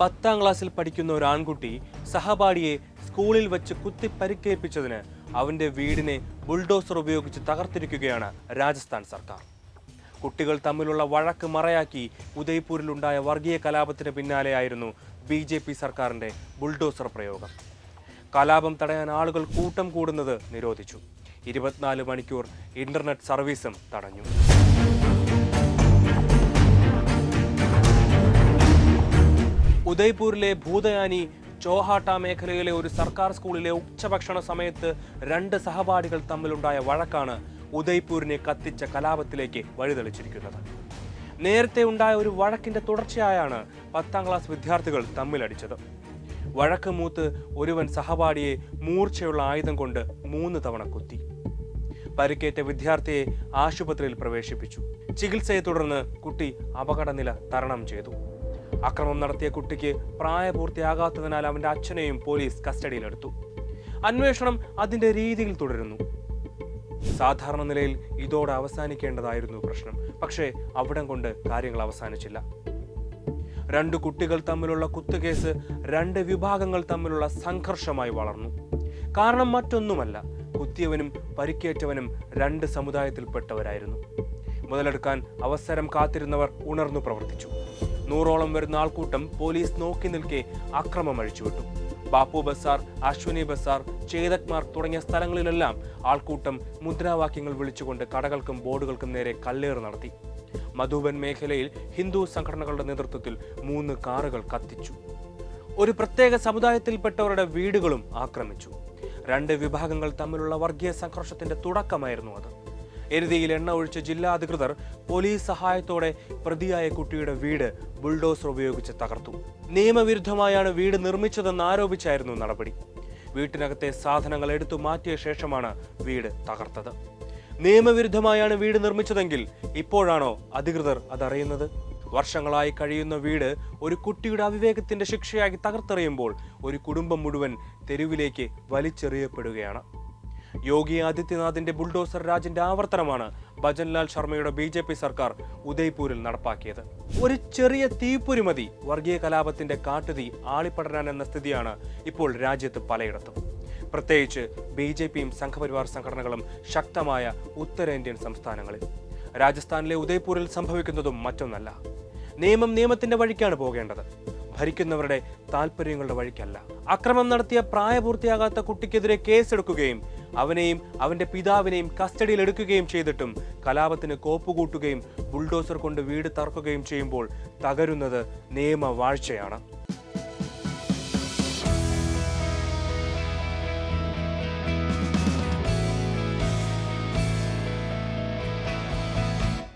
പത്താം ക്ലാസ്സിൽ പഠിക്കുന്ന ഒരു ആൺകുട്ടി സഹപാഠിയെ സ്കൂളിൽ വെച്ച് കുത്തി പരിക്കേൽപ്പിച്ചതിന് അവന്റെ വീടിനെ ബുൾഡോസർ ഉപയോഗിച്ച് തകർത്തിരിക്കുകയാണ് രാജസ്ഥാൻ സർക്കാർ. കുട്ടികൾ തമ്മിലുള്ള വഴക്ക് മറയാക്കി ഉദയ്പൂരിലുണ്ടായ വർഗീയ കലാപത്തിന് പിന്നാലെയായിരുന്നു ബി ജെ പി സർക്കാരിന്റെ ബുൾഡോസർ പ്രയോഗം. കലാപം തടയാൻ ആളുകൾ കൂട്ടം കൂടുന്നത് നിരോധിച്ചു. ഇരുപത്തിനാല് മണിക്കൂർ ഇന്റർനെറ്റ് സർവീസും തടഞ്ഞു. ഉദയ്പൂരിലെ ഭൂതയാനി ചോഹാട്ട മേഖലയിലെ ഒരു സർക്കാർ സ്കൂളിലെ ഉച്ചഭക്ഷണ സമയത്ത് രണ്ട് സഹപാഠികൾ തമ്മിലുണ്ടായ വഴക്കാണ് ഉദയ്പൂരിനെ കത്തിച്ച കലാപത്തിലേക്ക് വഴിതെളിച്ചിരിക്കുന്നത്. നേരത്തെ ഉണ്ടായ ഒരു വഴക്കിന്റെ തുടർച്ചയായാണ് പത്താം ക്ലാസ് വിദ്യാർത്ഥികൾ തമ്മിലടിച്ചത്. വഴക്ക് മൂത്ത് ഒരുവൻ സഹപാഠിയെ മൂർച്ചയുള്ള ആയുധം കൊണ്ട് മൂന്ന് തവണ കുത്തി. പരിക്കേറ്റ വിദ്യാർത്ഥിയെ ആശുപത്രിയിൽ പ്രവേശിപ്പിച്ചു. ചികിത്സയെ തുടർന്ന് കുട്ടി അപകടനില തരണം ചെയ്തു. അക്രമം നടത്തിയ കുട്ടിക്ക് പ്രായപൂർത്തിയാകാത്തതിനാൽ അവന്റെ അച്ഛനെയും പോലീസ് കസ്റ്റഡിയിലെടുത്തു. അന്വേഷണം അതിന്റെ രീതിയിൽ തുടരുന്നു. സാധാരണ നിലയിൽ ഇതോടെ അവസാനിക്കേണ്ടതായിരുന്നു പ്രശ്നം. പക്ഷേ അവിടം കൊണ്ട് കാര്യങ്ങൾ അവസാനിച്ചില്ല. രണ്ട് കുട്ടികൾ തമ്മിലുള്ള കുത്തുകേസ് രണ്ട് വിഭാഗങ്ങൾ തമ്മിലുള്ള സംഘർഷമായി വളർന്നു. കാരണം മറ്റൊന്നുമല്ല കുത്തിയവനും പരിക്കേറ്റവനും രണ്ട് സമുദായത്തിൽപ്പെട്ടവരായിരുന്നു. മുതലെടുക്കാൻ അവസരം കാത്തിരുന്നവർ ഉണർന്നു പ്രവർത്തിച്ചു. നൂറോളം വരുന്ന ആൾക്കൂട്ടം പോലീസ് നോക്കി നിൽക്കെ അക്രമം അഴിച്ചുവിട്ടു. ബാപ്പു ബസാർ അശ്വിനി ബസാർ ചേതക് മാർഗ് തുടങ്ങിയ സ്ഥലങ്ങളിലെല്ലാം ആൾക്കൂട്ടം മുദ്രാവാക്യങ്ങൾ വിളിച്ചുകൊണ്ട് കടകൾക്കും ബോർഡുകൾക്കും നേരെ കല്ലേറ് നടത്തി. മധുബൻ മേഖലയിൽ ഹിന്ദു സംഘടനകളുടെ നേതൃത്വത്തിൽ മൂന്ന് കാറുകൾ കത്തിച്ചു. ഒരു പ്രത്യേക സമുദായത്തിൽപ്പെട്ടവരുടെ വീടുകളും ആക്രമിച്ചു. രണ്ട് വിഭാഗങ്ങൾ തമ്മിലുള്ള വർഗീയ സംഘർഷത്തിന്റെ തുടക്കമായിരുന്നു അത്. എരുതിയിൽ എണ്ണ ഒഴിച്ച ജില്ലാ അധികൃതർ പോലീസ് സഹായത്തോടെ പ്രതിയായ കുട്ടിയുടെ വീട് ബുൾഡോസർ ഉപയോഗിച്ച് തകർത്തു. നിയമവിരുദ്ധമായാണ് വീട് നിർമ്മിച്ചതെന്ന് ആരോപിച്ചായിരുന്നു നടപടി. വീട്ടിനകത്തെ സാധനങ്ങൾ എടുത്തു മാറ്റിയ ശേഷമാണ് വീട് തകർത്തത്. നിയമവിരുദ്ധമായാണ് വീട് നിർമ്മിച്ചതെങ്കിൽ ഇപ്പോഴാണോ അധികൃതർ അതറിയുന്നത്? വർഷങ്ങളായി കഴിയുന്ന വീട് ഒരു കുട്ടിയുടെ അവിവേകത്തിന്റെ ശിക്ഷയായി തകർത്തെറിയുമ്പോൾ ഒരു കുടുംബം മുഴുവൻ തെരുവിലേക്ക് വലിച്ചെറിയപ്പെടുകയാണ്. യോഗി ആദിത്യനാഥിന്റെ ബുൾഡോസർ രാജിന്റെ ആവർത്തനമാണ് ഭജൻലാൽ ശർമ്മയുടെ ബി ജെ പി സർക്കാർ ഉദയ്പൂരിൽ നടപ്പാക്കിയത്. ഒരു ചെറിയ തീപ്പൊരി മതി വർഗീയ കലാപത്തിന്റെ കാട്ടുതീ ആളിപ്പടരാൻ എന്ന സ്ഥിതിയാണ് ഇപ്പോൾ രാജ്യത്ത് പലയിടത്തും. പ്രത്യേകിച്ച് ബി ജെ പിയും സംഘപരിവാർ സംഘടനകളും ശക്തമായ ഉത്തരേന്ത്യൻ സംസ്ഥാനങ്ങളിൽ. രാജസ്ഥാനിലെ ഉദയ്പൂരിൽ സംഭവിക്കുന്നതും മറ്റൊന്നല്ല. നിയമം നിയമത്തിന്റെ വഴിക്കാണ് പോകേണ്ടത്. ഭരിക്കുന്നവരുടെ താല്പര്യങ്ങളുടെ വഴിക്കല്ല. അക്രമം നടത്തിയ പ്രായപൂർത്തിയാകാത്ത കുട്ടിക്കെതിരെ കേസെടുക്കുകയും അവനെയും അവന്റെ പിതാവിനെയും കസ്റ്റഡിയിൽ എടുക്കുകയും ചെയ്തിട്ടും കലാപത്തിന് കോപ്പുകൂട്ടുകയും ബുൾഡോസർ കൊണ്ട് വീട് തറക്കുകയും ചെയ്യുമ്പോൾ തകരുന്നത് നിയമവാഴ്ചയാണ്.